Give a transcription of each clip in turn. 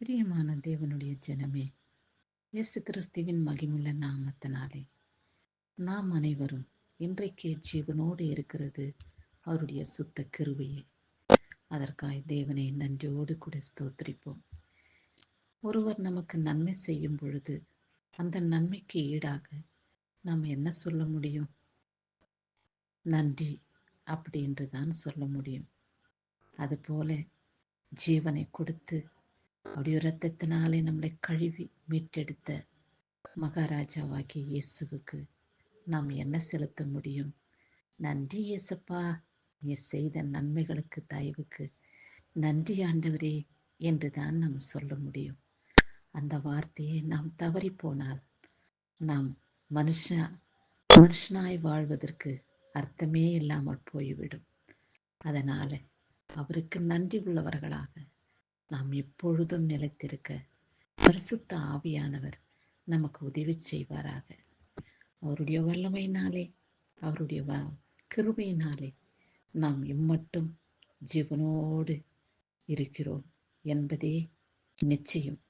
பிரியமான தேவனுடைய ஜனமே இயேசு கிறிஸ்துவின் மகிமுள்ள நாமத்தினாலே நாம் அனைவரும் இன்றைக்கே ஜீவனோடு இருக்கிறது அவருடைய சுத்த கிருவையே அதற்காய் தேவனை நன்றியோடு கூட ஸ்தோத்திரிப்போம். ஒருவர் நமக்கு நன்மை செய்யும் பொழுது அந்த நன்மைக்கு ஈடாக நாம் என்ன சொல்ல முடியும்? நன்றி அப்படி என்று தான் சொல்ல முடியும். அதுபோல ஜீவனை கொடுத்து அவருடைய இரத்தத்தினாலே நம்மளை கழுவி மீட்டெடுத்த மகாராஜாவாகிய இயேசுவுக்கு நாம் என்ன செலுத்த முடியும்? நன்றி இயேசப்பா. நீ செய்த நன்மைகளுக்கு தயவுக்கு நன்றி ஆண்டவரே என்று தான் நாம் சொல்ல முடியும். அந்த வார்த்தையை நாம் தவறி போனால் நாம் மனுஷ மனுஷனாய் வாழ்வதற்கு அர்த்தமே இல்லாமல் போய்விடும். அதனால அவருக்கு நன்றி உள்ளவர்களாக நாம் எப்பொழுதும் நிலைத்திருக்க பரிசுத்த ஆவியானவர் நமக்கு உதவி செய்வாராக. அவருடைய வல்லமையினாலே அவருடைய வ கிருபையினாலே நாம் இம்மட்டும் ஜீவனோடு இருக்கிறோம் என்பதே நிச்சயம்.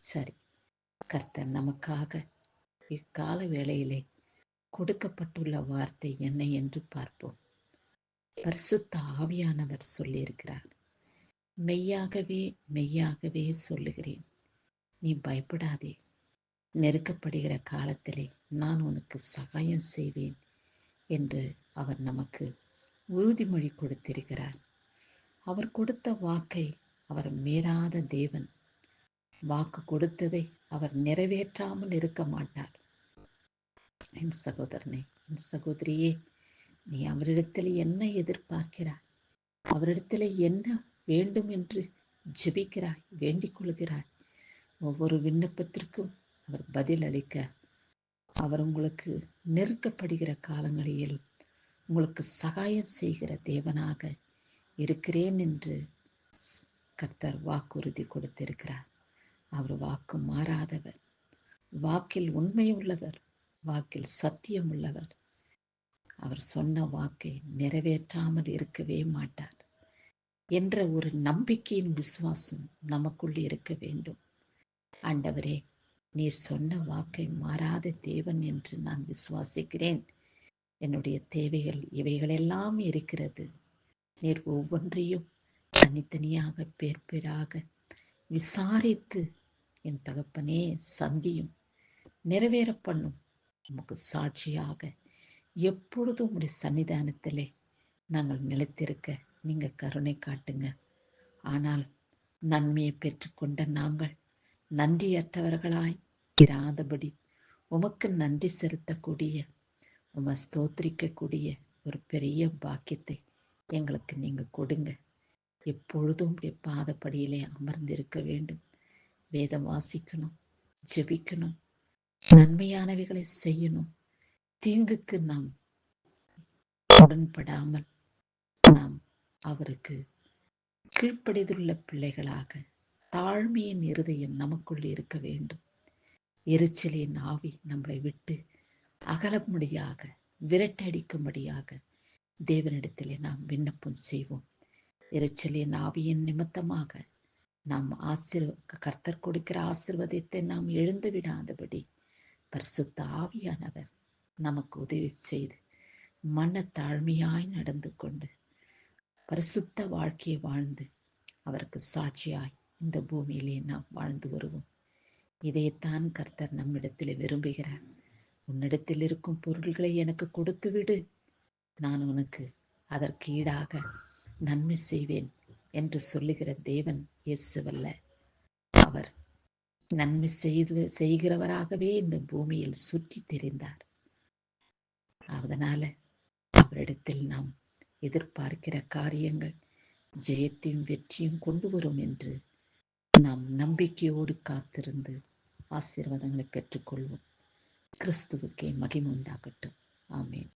சரி கர்த்தர் நமக்காக இக்கால வேளையிலே கொடுக்கப்பட்டுள்ள வார்த்தை என்ன என்று பார்ப்போம். பரிசுத்த ஆவியானவர் சொல்லியிருக்கிறார். மெய்யாகவே மெய்யாகவே சொல்லுகிறேன். நீ பயப்படாதே. நெருக்கப்படுகிற காலத்திலே நான் உனக்கு சகாயம் செய்வேன் என்று அவர் நமக்கு உறுதிமொழி கொடுத்திருக்கிறார். அவர் கொடுத்த வாக்கை அவர் மீறாத தேவன். வாக்கு கொடுத்ததை அவர் நிறைவேற்றாமல் இருக்க மாட்டார். என் சகோதரனே என் சகோதரியே நீ அவரிடத்தில் என்ன எதிர்பார்க்கிறாய்? அவரிடத்தில் என்ன வேண்டும் என்று ஜெபிக்கிறாய் வேண்டிக் கொள்கிறாய் ஒவ்வொரு விண்ணப்பத்திற்கும் அவர் பதில் அளிக்க அவர் உங்களுக்கு நெருக்கப்படுகிற காலங்களில் உங்களுக்கு சகாயம் செய்கிற தேவனாக இருக்கிறேன் என்று கர்த்தர் வாக்குறுதி கொடுத்திருக்கிறார். அவர் வாக்கு மாறாதவர். வாக்கில் உண்மை உள்ளவர் வாக்கில் சத்தியம் உள்ளவர் அவர் சொன்ன வாக்கை நிறைவேற்றாமல் இருக்கவே மாட்டார். என்ற ஒரு நம்பிக்கையின் விசுவாசம் நமக்குள் இருக்க வேண்டும். ஆண்டவரே நீர் சொன்ன வாக்கை மாறாத தேவன் என்று நான் விசுவாசிக்கிறேன். என்னுடைய தேவைகள் இவைகளெல்லாம் இருக்கிறது. நீர் ஒவ்வொன்றையும் தனித்தனியாக பேர் பேராக விசாரித்து என் தகப்பனே சந்தியும் நிறைவேற பண்ணும். நமக்கு சாட்சியாக எப்பொழுதும் உடைய சன்னிதானத்திலே நாங்கள் நிலைத்திருக்க நீங்கள் கருணை காட்டுங்க. ஆனால் நன்மையை பெற்றுக்கொண்ட நாங்கள் நன்றியற்றவர்களாய் இராதபடி உமக்கு நன்றி செலுத்தக்கூடிய உம ஸ்தோத்திரிக்கக்கூடிய ஒரு பெரிய பாக்கியத்தை எங்களுக்கு நீங்கள் கொடுங்க. எப்பொழுதும் பாதப்படியிலே அமர்ந்திருக்க வேண்டும். வேதம் வாசிக்கணும் ஜெபிக்கணும் நன்மையானவைகளை செய்யணும். தீங்குக்கு நாம் உடன்படாமல் அவருக்கு கீழ்ப்படிதுள்ள பிள்ளைகளாக தாழ்மையின் இருதயம் நமக்குள் இருக்க வேண்டும். எரிச்சலின் ஆவி நம்மளை விட்டு அகலமுடியாக விரட்டடிக்கும்படியாக தேவனிடத்திலே நாம் விண்ணப்பம் செய்வோம். எரிச்சலின் ஆவியின் நிமித்தமாக நாம் ஆசிர் கர்த்தர் கொடுக்கிற ஆசிர்வதத்தை நாம் எழுந்து விடாதபடி பரிசுத்த ஆவியானவர் நமக்கு உதவி செய்து மன தாழ்மையாய் நடந்து கொண்டு பரிசுத்த வாழ்க்கையை வாழ்ந்து அவருக்கு சாட்சியாய் இந்த பூமியிலே நாம் வாழ்ந்து வருவோம். இதைத்தான் கர்த்தர் நம்மிடத்தில் விரும்புகிறார். உன்னிடத்தில் இருக்கும் பொருள்களை எனக்கு கொடுத்து விடு நான் உனக்கு அதற்கு ஈடாக நன்மை செய்வேன் என்று சொல்லுகிற தேவன் இயேசுவல்ல. அவர் நன்மை செய்து செய்கிறவராகவே இந்த பூமியில் சுற்றி தெரிந்தார். அதனால அவரிடத்தில் நாம் எதிர்பார்க்கிற காரியங்கள் ஜெயத்தையும் வெற்றியும் கொண்டு வரும் என்று நாம் நம்பிக்கையோடு காத்திருந்து ஆசீர்வாதங்களை பெற்றுக்கொள்வோம். கிறிஸ்துவுக்கே மகிமுண்டாகட்டும் ஆமேன்.